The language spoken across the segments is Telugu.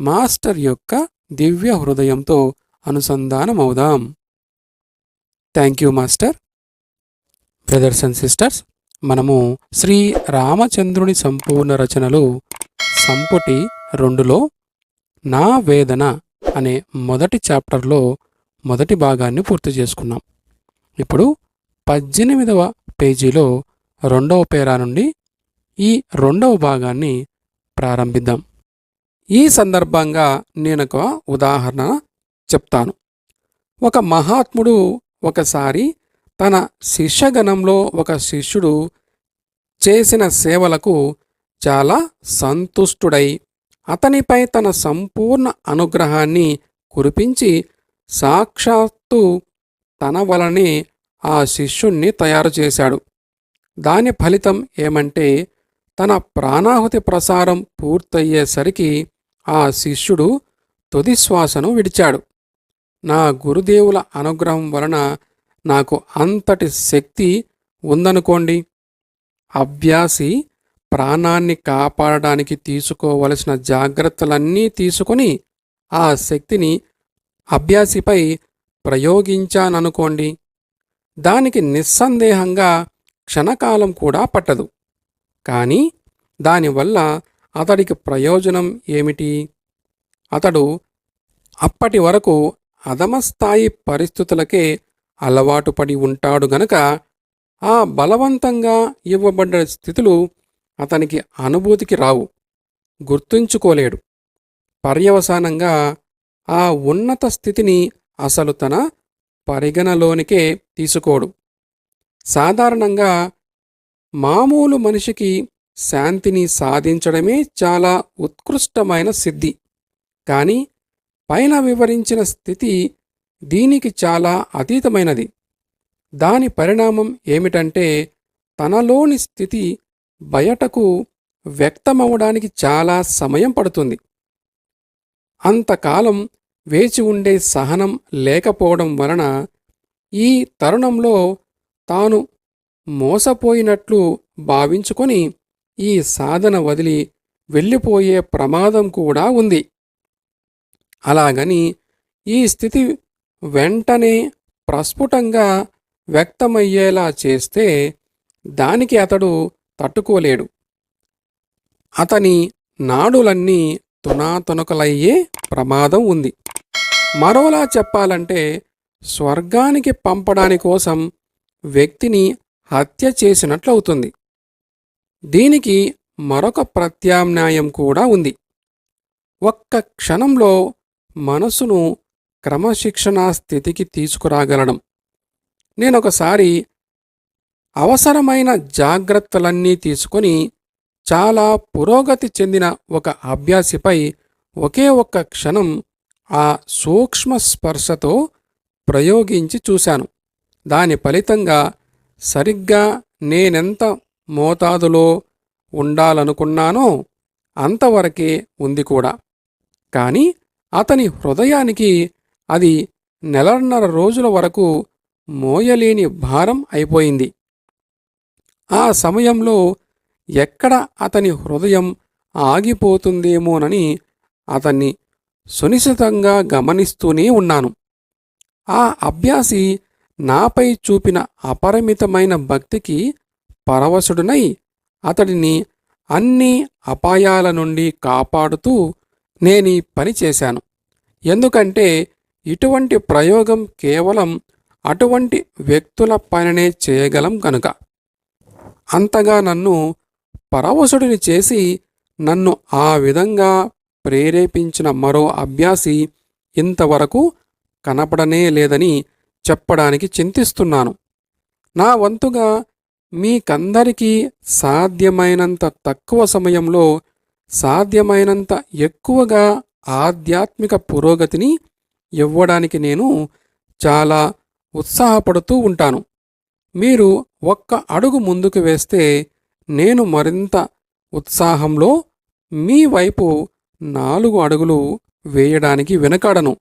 మాస్టర్ యొక్క దివ్య హృదయంతో అనుసంధానమవుదాం. Thank you master. Brothers and sisters మనము శ్రీ రామచంద్రుని సంపూర్ణ రచనలు సంపుటి రెండులో నా వేదన అనే మొదటి చాప్టర్లో మొదటి భాగాన్ని పూర్తి చేసుకున్నాం. ఇప్పుడు పద్దెనిమిదవ పేజీలో రెండవ పేరా నుండి ఈ రెండవ భాగాన్ని ప్రారంభిద్దాం. ఈ సందర్భంగా నేనొక ఉదాహరణ చెప్తాను. ఒక మహాత్ముడు ఒకసారి తన శిష్యగణంలో ఒక శిష్యుడు చేసిన సేవలకు చాలా సంతుష్టుడై అతనిపై తన సంపూర్ణ అనుగ్రహాన్ని కురిపించి సాక్షాత్తు తన వలనే ఆ శిష్యుణ్ణి తయారు చేశాడు. దాని ఫలితం ఏమంటే తన ప్రాణాహుతి ప్రసారం పూర్తయ్యేసరికి ఆ శిష్యుడు తుది శ్వాసను విడిచాడు. నా గురుదేవుల అనుగ్రహం వలన నాకు అంతటి శక్తి ఉందనుకోండి. అభ్యాసి ప్రాణాన్ని కాపాడడానికి తీసుకోవలసిన జాగ్రత్తలన్నీ తీసుకొని ఆ శక్తిని అభ్యాసిపై ప్రయోగించాననుకోండి. దానికి నిస్సందేహంగా క్షణకాలం కూడా పట్టదు. కానీ దానివల్ల అతడికి ప్రయోజనం ఏమిటి? అతడు అప్పటి వరకు అధమస్థాయి పరిస్థితులకే అలవాటు పడి ఉంటాడు గనక ఆ బలవంతంగా ఇవ్వబడ్డ స్థితులు అతనికి అనుభూతికి రావు గుర్తుంచుకోలేడు. పర్యవసానంగా ఆ ఉన్నత స్థితిని అసలు తన పరిగణలోనికే తీసుకోడు. సాధారణంగా మామూలు మనిషికి శాంతిని సాధించడమే చాలా ఉత్కృష్టమైన సిద్ధి. కానీ పైన వివరించిన స్థితి దీనికి చాలా అతీతమైనది. దాని పరిణామం ఏమిటంటే తనలోని స్థితి బయటకు వ్యక్తమవడానికి చాలా సమయం పడుతుంది. అంతకాలం వేచి ఉండే సహనం లేకపోవడం వలన ఈ తరుణంలో తాను మోసపోయినట్లు భావించుకొని ఈ సాధన వదిలి వెళ్ళిపోయే ప్రమాదం కూడా ఉంది. అలాగని ఈ స్థితి వెంటనే ప్రస్ఫుటంగా వ్యక్తమయ్యేలా చేస్తే దానికి అతడు తట్టుకోలేడు. అతని నాడులన్నీ తునాతునకలయ్యే ప్రమాదం ఉంది. మరోలా చెప్పాలంటే స్వర్గానికి పంపడాని కోసం వ్యక్తిని హత్య చేసినట్లవుతుంది. దీనికి మరొక ప్రత్యామ్నాయం కూడా ఉంది. ఒక్క క్షణంలో మనసును క్రమశిక్షణా స్థితికి తీసుకురాగలడం. నేనొకసారి అవసరమైన జాగ్రత్తలన్నీ తీసుకొని చాలా పురోగతి చెందిన ఒక అభ్యాసిపై ఒకే ఒక్క క్షణం ఆ సూక్ష్మ స్పర్శతో ప్రయోగించి చూశాను. దాని ఫలితంగా సరిగ్గా నేనెంత మోతాదులో ఉండాలనుకున్నానో అంతవరకే ఉంది కూడా. కాని అతని హృదయానికి అది నెలన్నర రోజుల వరకు మోయలేని భారం అయిపోయింది. ఆ సమయంలో ఎక్కడ అతని హృదయం ఆగిపోతుందేమోనని అతన్ని సునిశ్చితంగా గమనిస్తూనే ఉన్నాను. ఆ అభ్యాసి నాపై చూపిన అపరిమితమైన భక్తికి పరవశుడునై అతడిని అన్ని అపాయాల నుండి కాపాడుతూ నేనీ పని చేశాను. ఎందుకంటే ఇటువంటి ప్రయోగం కేవలం అటువంటి వ్యక్తుల పనినే చేయగలం కనుక అంతగా నన్ను పరవశుడిని చేసి నన్ను ఆ విధంగా ప్రేరేపించిన మరో అభ్యాసి ఇంతవరకు కనపడనే లేదని చెప్పడానికి చింతిస్తున్నాను. నా వంతుగా మీకందరికీ సాధ్యమైనంత తక్కువ సమయంలో సాధ్యమైనంత ఎక్కువగా ఆధ్యాత్మిక పురోగతిని ఇవ్వడానికి నేను చాలా ఉత్సాహపడుతూ ఉంటాను. మీరు ఒక్క అడుగు ముందుకు వేస్తే నేను మరింత ఉత్సాహంలో మీ వైపు నాలుగు అడుగులు వేయడానికి వెనకాడను.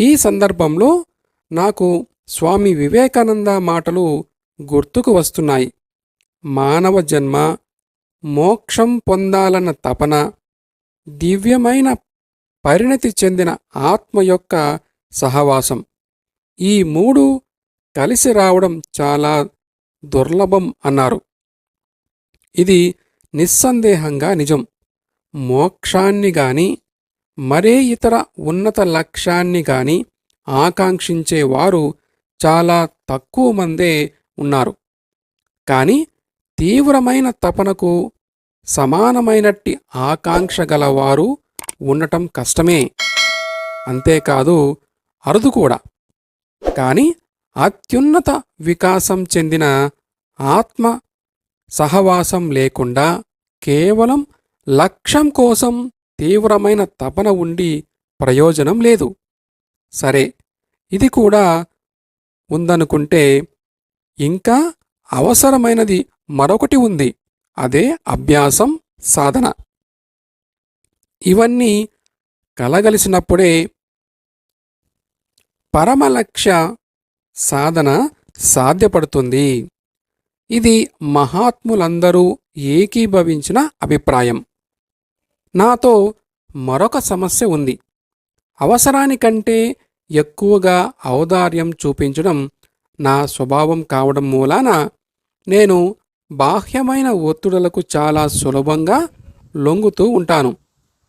ఈ సందర్భంలో నాకు స్వామి వివేకానంద మాటలు గుర్తుకు వస్తున్నాయి. మానవ జన్మ మోక్షం పొందాలన్న తపన దివ్యమైన పరిణతి చెందిన ఆత్మ యొక్క సహవాసం. ఈ మూడు కలిసి రావడం చాలా దుర్లభం అన్నారు. ఇది నిస్సందేహంగా నిజం. మోక్షాన్ని గాని మరే ఇతర ఉన్నత లక్ష్యాన్ని గాని ఆకాంక్షించేవారు చాలా తక్కువ మందే ఉన్నారు. కానీ తీవ్రమైన తపనకు సమానమైనట్టి ఆకాంక్ష గలవారు ఉండటం కష్టమే. అంతేకాదు అరుదు కూడా. కానీ అత్యున్నత వికాసం చెందిన ఆత్మ సహవాసం లేకుండా కేవలం లక్ష్యం కోసం తీవ్రమైన తపన ఉండి ప్రయోజనం లేదు. సరే ఇది కూడా ఉందనుకుంటే ఇంకా అవసరమైనది మరొకటి ఉంది. అదే అభ్యాసం సాధన. ఇవన్నీ కలగలిసినప్పుడే పరమలక్ష్య సాధన సాధ్యపడుతుంది. ఇది మహాత్ములందరూ ఏకీభవించిన అభిప్రాయం. నాతో మరొక సమస్య ఉంది. అవసరానికంటే ఎక్కువగా ఔదార్యం చూపించడం నా స్వభావం కావడం మూలాన నేను బాహ్యమైన ఒత్తిడులకు చాలా సులభంగా లొంగుతూ ఉంటాను.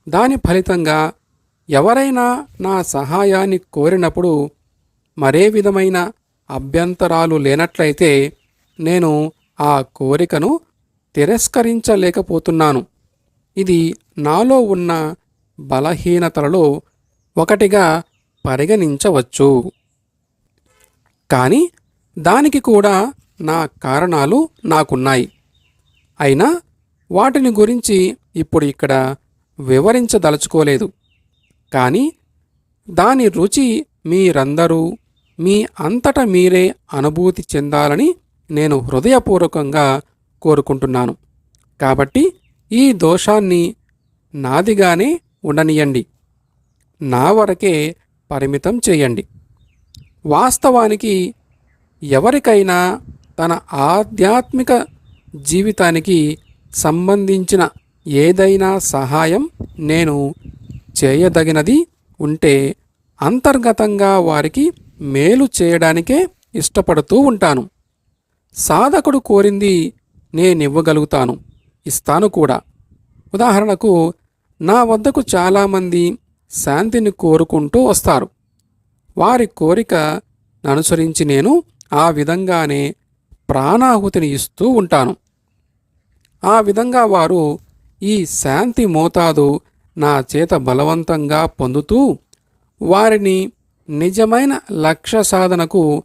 దాని ఫలితంగా ఎవరైనా నా సహాయాన్ని కోరినప్పుడు మరే విధమైన అభ్యంతరాలు లేనట్లయితే నేను ఆ కోరికను తిరస్కరించలేకపోతున్నాను. ఇది నాలో ఉన్న బలహీనతలలో ఒకటిగా పరిగణించవచ్చు. కానీ దానికి కూడా నా కారణాలు నాకున్నాయి. అయినా వాటిని గురించి ఇప్పుడు ఇక్కడ వివరించదలుచుకోలేదు. కానీ దాని రుచి మీరందరూ మీ అంతట మీరే అనుభూతి చెందాలని నేను హృదయపూర్వకంగా కోరుకుంటున్నాను. కాబట్టి ఈ దోషాన్ని నాదిగానే ఉండనియండి. నా వరకే పరిమితం చేయండి. వాస్తవానికి ఎవరికైనా తన ఆధ్యాత్మిక జీవితానికి సంబంధించిన ఏదైనా సహాయం నేను చేయదగినది ఉంటే అంతర్గతంగా వారికి మేలు చేయడానికే ఇష్టపడుతూ ఉంటాను. సాధకుడు కోరింది నేనివ్వగలుగుతాను ఇస్తాను కూడా. ఉదాహరణకు నా వద్దకు చాలామంది శాంతిని కోరుకుంటూ వస్తారు. వారి కోరిక అనుసరించి నేను ఆ విధంగానే ప్రాణాహుతిని ఇస్తూ ఉంటాను. ఆ విధంగా వారు ఈ శాంతి మోతాదు నా చేత బలవంతంగా పొందుతూ వారిని నిజమైన లక్ష్య సాధనకు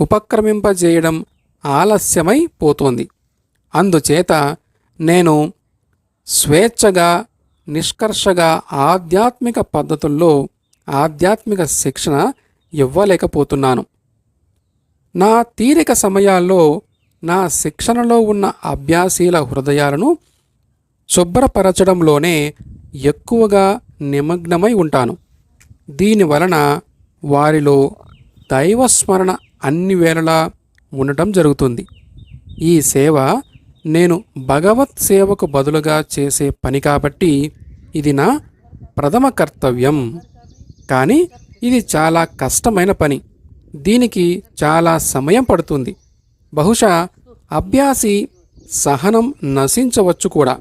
ఉపక్రమింపజేయడం ఆలస్యమై పోతోంది. అందుచేత నేను స్వేచ్ఛగా నిష్కర్షగా ఆధ్యాత్మిక పద్ధతుల్లో ఆధ్యాత్మిక శిక్షణ ఇవ్వలేకపోతున్నాను. నా తీరిక సమయాల్లో నా శిక్షణలో ఉన్న అభ్యాసీల హృదయాలను శుభ్రపరచడంలోనే ఎక్కువగా నిమగ్నమై ఉంటాను. దీని వలన వారిలో దైవస్మరణ అన్ని వేళలా ఉండటం జరుగుతుంది. ఈ సేవ నేను భగవత్ సేవకు బదులుగా చేసే పని కాబట్టి ఇది నా ప్రథమ కర్తవ్యం. కానీ ఇది చాలా కష్టమైన పని. దీనికి చాలా సమయం పడుతుంది. బహుశా అభ్యాసి సహనం నశించవచ్చు కూడా.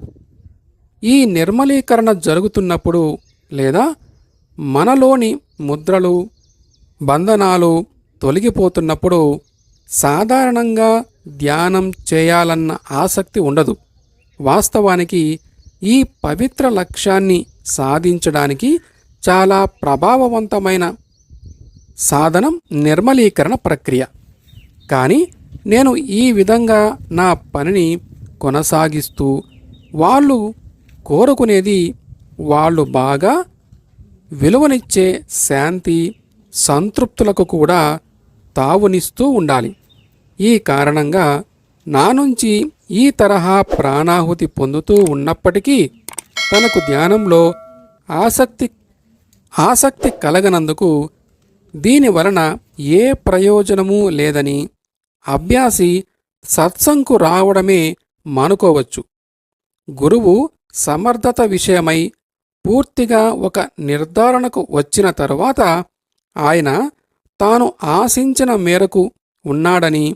ఈ నిర్మలీకరణ జరుగుతున్నప్పుడు లేదా మనలోని ముద్రలు బంధనాలు తొలగిపోతున్నప్పుడు సాధారణంగా ధ్యానం చేయాలన్న ఆసక్తి ఉండదు. వాస్తవానికి ఈ పవిత్ర లక్ష్యాన్ని సాధించడానికి చాలా ప్రభావవంతమైన సాధనం నిర్మలీకరణ ప్రక్రియ. కానీ నేను ఈ విధంగా నా పనిని కొనసాగిస్తూ వాళ్ళు కోరుకునేది వాళ్ళు బాగా విలువనిచ్చే శాంతి సంతృప్తులకు కూడా తావునిస్తూ ఉండాలి. ఈ కారణంగా నా నుంచి ఈ తరహా ప్రాణాహుతి పొందుతూ ఉన్నప్పటికీ తనకు ధ్యానంలో ఆసక్తి ఆసక్తి కలగనందుకు దీని వలన ఏ ప్రయోజనమూ లేదని అభ్యాసి సత్సంకు రావడమే మానుకోవచ్చు. గురువు సమర్థత విషయమై పూర్తిగా ఒక నిర్ధారణకు వచ్చిన తరువాత ఆయన తాను ఆశించిన మేరకు ఉన్నాడని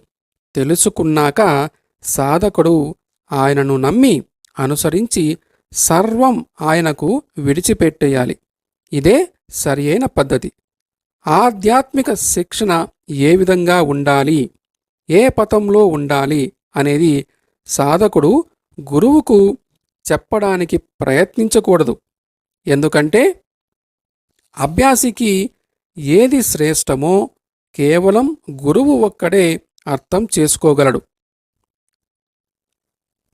తెలుసుకున్నాక సాధకుడు ఆయనను నమ్మి అనుసరించి సర్వం ఆయనకు విడిచిపెట్టేయాలి. ఇదే సరియైన పద్ధతి. ఆధ్యాత్మిక శిక్షణ ఏ విధంగా ఉండాలి? ఏ పథంలో ఉండాలి? అనేది సాధకుడు గురువుకు చెప్పడానికి ప్రయత్నించకూడదు. ఎందుకంటే అభ్యాసికి ఏది శ్రేష్టమో కేవలం గురువు ఒక్కడే అర్థం చేసుకోగలడు.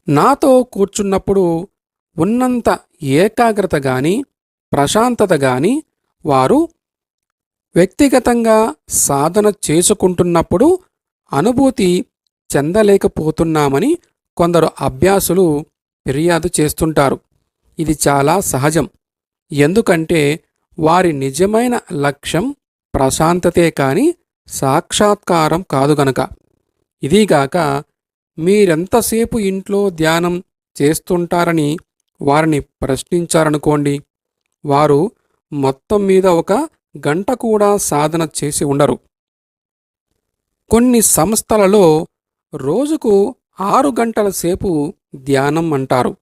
నాతో కూర్చున్నప్పుడు ఉన్నంత ఏకాగ్రత గాని ప్రశాంతత గాని వారు వ్యక్తిగతంగా సాధన చేసుకుంటున్నప్పుడు అనుభూతి చెందలేకపోతున్నామని కొందరు అభ్యాసులు ఫిర్యాదు చేస్తుంటారు. ఇది చాలా సహజం. ఎందుకంటే వారి నిజమైన లక్ష్యం ప్రశాంతతే కాని సాక్షాత్కారం కాదు గనక. ఇదిగాక మీరెంతసేపు ఇంట్లో ధ్యానం చేస్తుంటారని వారిని ప్రశ్నించారనుకోండి. వారు మొత్తం మీద ఒక గంట కూడా సాధన చేసి ఉండరు. కొన్ని సంస్థలలో రోజుకు ఆరు గంటల సేపు ధ్యానం అంటారు.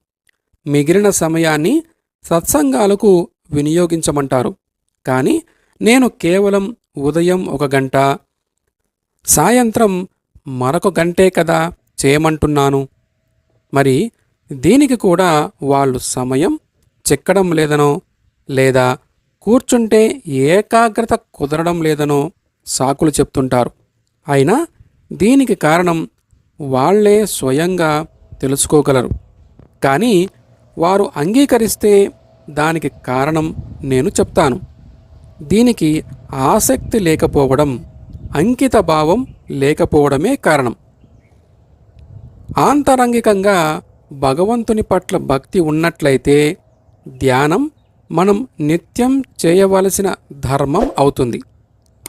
మిగిలిన సమయాన్ని సత్సంగాలకు వినియోగించమంటారు. కానీ నేను కేవలం ఉదయం ఒక గంట సాయంత్రం మరొక గంటే కదా చేయమంటున్నాను. మరి దీనికి కూడా వాళ్ళు సమయం చిక్కడం లేదనో? లేదా కూర్చుంటే ఏకాగ్రత కుదరడం లేదనో సాకులు చెప్తుంటారు. అయినా దీనికి కారణం వాళ్ళే స్వయంగా తెలుసుకోగలరు. కానీ వారు అంగీకరిస్తే దానికి కారణం నేను చెప్తాను. దీనికి ఆసక్తి లేకపోవడం అంకిత భావం లేకపోవడమే కారణం. ఆంతరంగికంగా భగవంతుని పట్ల భక్తి ఉన్నట్లయితే ధ్యానం మనం నిత్యం చేయవలసిన ధర్మం అవుతుంది.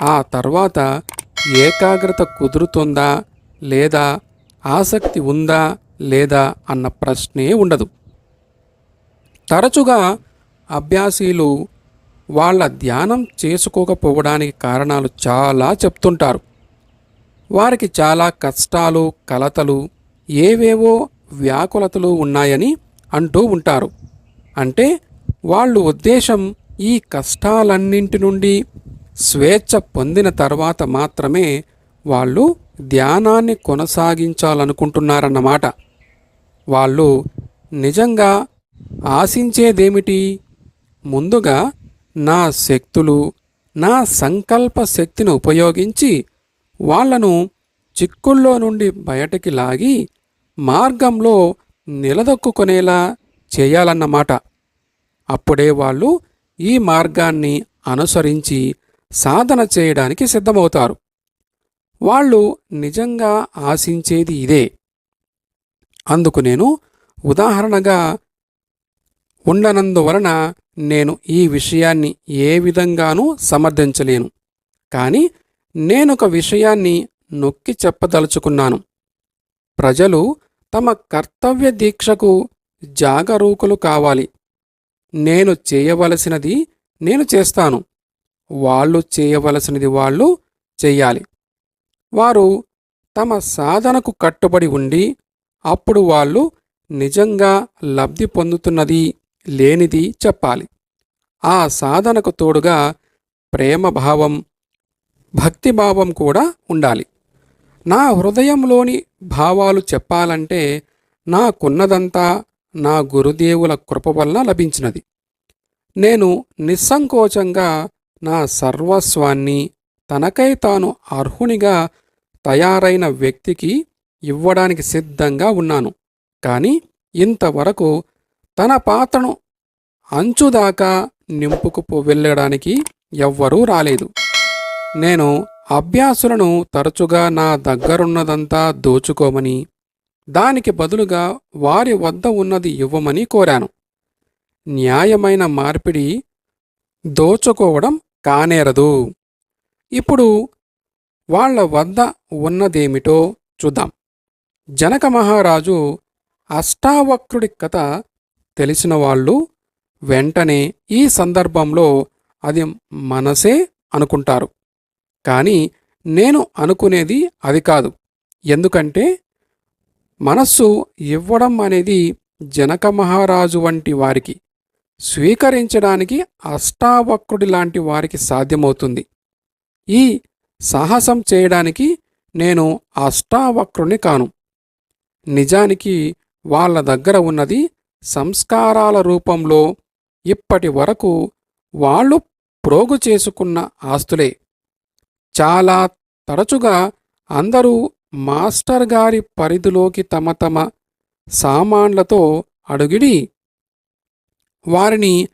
ఆ తర్వాత ఏకాగ్రత కుదురుతుందా లేదా ఆసక్తి ఉందా లేదా అన్న ప్రశ్నే ఉండదు. తరచుగా అభ్యాసీలు వాళ్ళ ధ్యానం చేసుకోకపోవడానికి కారణాలు చాలా చెప్తుంటారు. వారికి చాలా కష్టాలు కలతలు ఏవేవో వ్యాకులతలు ఉన్నాయని అంటూ ఉంటారు. అంటే వాళ్ళు ఉద్దేశం ఈ కష్టాలన్నింటి నుండి స్వేచ్ఛ పొందిన తర్వాత మాత్రమే వాళ్ళు ధ్యానాన్ని కొనసాగించాలనుకుంటున్నారన్నమాట. వాళ్ళు నిజంగా ఆశించేదేమిటి? ముందుగా నా శక్తులు నా సంకల్ప శక్తిని ఉపయోగించి వాళ్ళను చిక్కుల్లో నుండి బయటికి లాగి మార్గంలో నిలదొక్కునేలా చేయాలన్నమాట. అప్పుడే వాళ్ళు ఈ మార్గాన్ని అనుసరించి సాధన చేయడానికి సిద్ధమవుతారు. వాళ్ళు నిజంగా ఆశించేది ఇదే. అందుకు నేను ఉదాహరణగా ఉండనందువలన నేను ఈ విషయాన్ని ఏ విధంగానూ సమర్థించలేను. కానీ నేనొక విషయాన్ని నొక్కి చెప్పదలుచుకున్నాను. ప్రజలు తమ కర్తవ్య దీక్షకు జాగరూకులు కావాలి. నేను చేయవలసినది నేను చేస్తాను. వాళ్ళు చేయవలసినది వాళ్ళు చెయ్యాలి. వారు తమ సాధనకు కట్టుబడి ఉండి అప్పుడు వాళ్ళు నిజంగా లబ్ధి పొందుతున్నది లేనిది చెప్పాలి. ఆ సాధనకు తోడుగా ప్రేమభావం భక్తిభావం కూడా ఉండాలి. నా హృదయంలోని భావాలు చెప్పాలంటే నాకున్నదంతా నా గురుదేవుల కృప వల్ల లభించినది. నేను నిస్సంకోచంగా నా సర్వస్వాన్ని తనకై తాను అర్హునిగా తయారైన వ్యక్తికి ఇవ్వడానికి సిద్ధంగా ఉన్నాను. కానీ ఇంతవరకు తన పాత్రను అంచుదాకా నింపుకు వెళ్ళడానికి ఎవ్వరూ రాలేదు. నేను అభ్యాసులను తరచుగా నా దగ్గరున్నదంతా దోచుకోమని దానికి బదులుగా వారి వద్ద ఉన్నది ఇవ్వమని కోరాను. న్యాయమైన మార్పిడి దోచుకోవడం కానేరదు. ఇప్పుడు వాళ్ళ వద్ద ఉన్నదేమిటో చూద్దాం. జనక మహారాజు అష్టావక్రుడి కథ తెలిసిన వాళ్ళు వెంటనే ఈ సందర్భంలో అది మనసే అనుకుంటారు. కానీ నేను అనుకునేది అది కాదు. ఎందుకంటే మనస్సు ఇవ్వడం అనేది జనక మహారాజు వంటి వారికి స్వీకరించడానికి అష్టావక్రుడి లాంటి వారికి సాధ్యమవుతుంది. ఈ సాహసం చేయడానికి నేను అష్టావక్రుని కాను. నిజానికి వాళ్ళ దగ్గర ఉన్నది సంస్కారాల రూపంలో ఇప్పటి వరకు వాళ్ళు ప్రోగు చేసుకున్న ఆస్తులే. చాలా తరచుగా అందరూ మాస్టర్ గారి పరిధిలోకి తమ తమ సామాన్లతో అడుగిడి. వారిని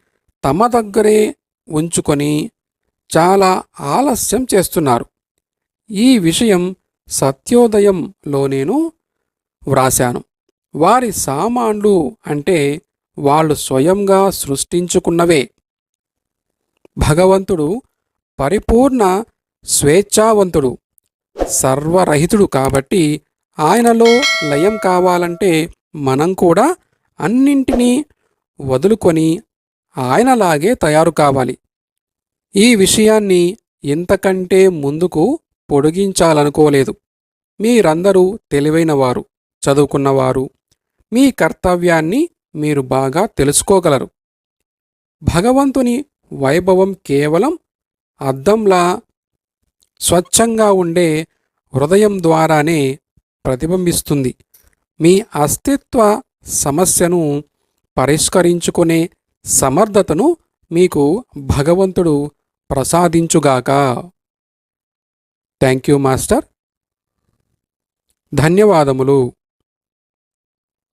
తమ దగ్గరే ఉంచుకొని చాలా ఆలస్యం చేస్తున్నారు. ఈ విషయం సత్యోదయంలో నేను వ్రాశాను. వారి సామాన్లు అంటే వాళ్ళు స్వయంగా సృష్టించుకున్నవే. భగవంతుడు పరిపూర్ణ స్వేచ్ఛావంతుడు. సర్వరహితుడు కాబట్టి ఆయనలో లయం కావాలంటే మనం కూడా అన్నింటినీ వదులుకొని ఆయనలాగే తయారు కావాలి. ఈ విషయాన్ని ఇంతకంటే ముందుకు పొడిగించాలనుకోలేదు. మీరందరూ తెలివైనవారు చదువుకున్నవారు. మీ కర్తవ్యాన్ని మీరు బాగా తెలుసుకోగలరు. భగవంతుని వైభవం కేవలం అద్దంలా స్వచ్ఛంగా ఉండే హృదయం ద్వారానే ప్రతిబింబిస్తుంది. మీ అస్తిత్వ సమస్యను పరిష్కరించుకునే సమర్థతను మీకు భగవంతుడు ప్రసాదించుగాక. Thank you master. ధన్యవాదములు.